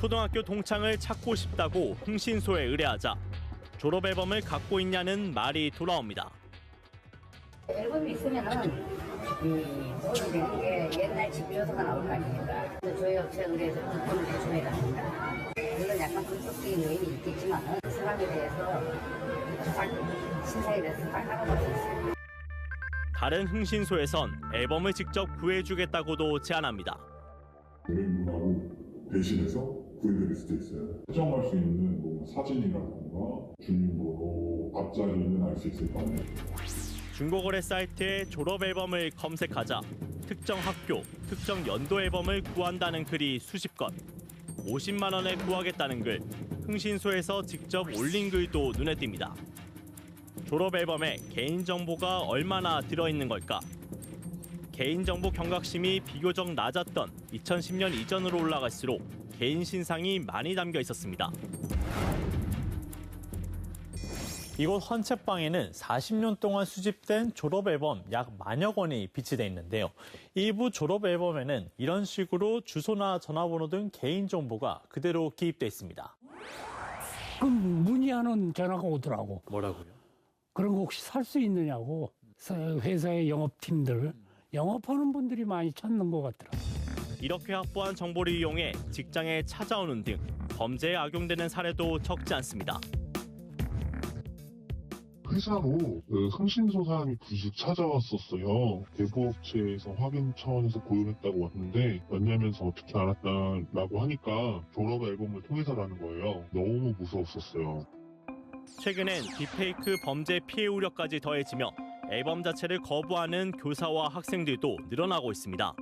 초등학교 동창을 찾고 싶다고 흥신소에 의뢰하자 졸업 앨범을 갖고 있냐는 말이 돌아옵니다. 앨범이 있으면은 이 모든 게 옛날 집 주소가 나올 거 아닙니까? 근데 저희 업체 의뢰에서 쿠폰을 대충해야 합니다. 물론 약간 불법적인 요인이 있겠지만 사람에 대해서 딱 신상에 대해서 딱 알아볼 수 있어요. 다른 흥신소에선 앨범을 직접 구해주겠다고도 제안합니다. 대신해서 구해드릴 수도 있어요. 특정할 수 있는 뭐 사진이라든가 주민번호 앞자리는 알 수 있을 거 아니에요. 중고거래 사이트에 졸업 앨범을 검색하자 특정 학교, 특정 연도 앨범을 구한다는 글이 수십 건. 50만 원에 구하겠다는 글, 흥신소에서 직접 올린 글도 눈에 띕니다. 졸업 앨범에 개인 정보가 얼마나 들어있는 걸까? 개인정보 경각심이 비교적 낮았던 2010년 이전으로 올라갈수록 개인 신상이 많이 담겨 있었습니다. 이곳 헌책방에는 40년 동안 수집된 졸업 앨범 약 만여 권이 비치돼 있는데요. 일부 졸업 앨범에는 이런 식으로 주소나 전화번호 등 개인 정보가 그대로 기입돼 있습니다. 그럼 문의하는 전화가 오더라고. 뭐라고요? 그런 거 혹시 살 수 있느냐고. 사- 회사의 영업팀들, 영업하는 분들이 많이 찾는 것 같더라고. 이렇게 확보한 정보를 이용해 직장에 찾아오는 등 범죄에 악용되는 사례도 적지 않습니다. 회사로 그 흥신소 사람이 부식 찾아왔었어요. 대부업체에서 확인 차원에서 고용했다고 왔는데 연냐면서 어떻게 알았다라고 하니까 졸업 앨범을 통해서라는 거예요. 너무 무서웠었어요. 최근엔 딥페이크 범죄 피해 우려까지 더해지며 앨범 자체를 거부하는 교사와 학생들도 늘어나고 있습니다.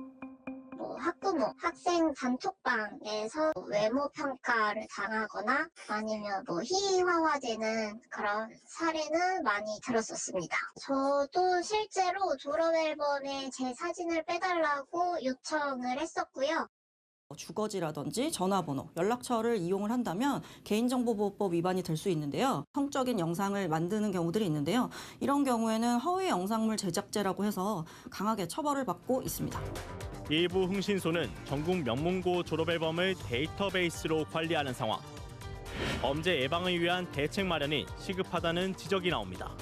뭐 학부모, 학생 단톡방에서 외모 평가를 당하거나 아니면 뭐 희화화되는 그런 사례는 많이 들었었습니다. 저도 실제로 졸업 앨범에 제 사진을 빼달라고 요청을 했었고요. 주거지라든지 전화번호, 연락처를 이용을 한다면 개인정보보호법 위반이 될 수 있는데요. 성적인 영상을 만드는 경우들이 있는데요. 이런 경우에는 허위 영상물 제작죄라고 해서 강하게 처벌을 받고 있습니다. 일부 흥신소는 전국 명문고 졸업 앨범을 데이터베이스로 관리하는 상황. 범죄 예방을 위한 대책 마련이 시급하다는 지적이 나옵니다.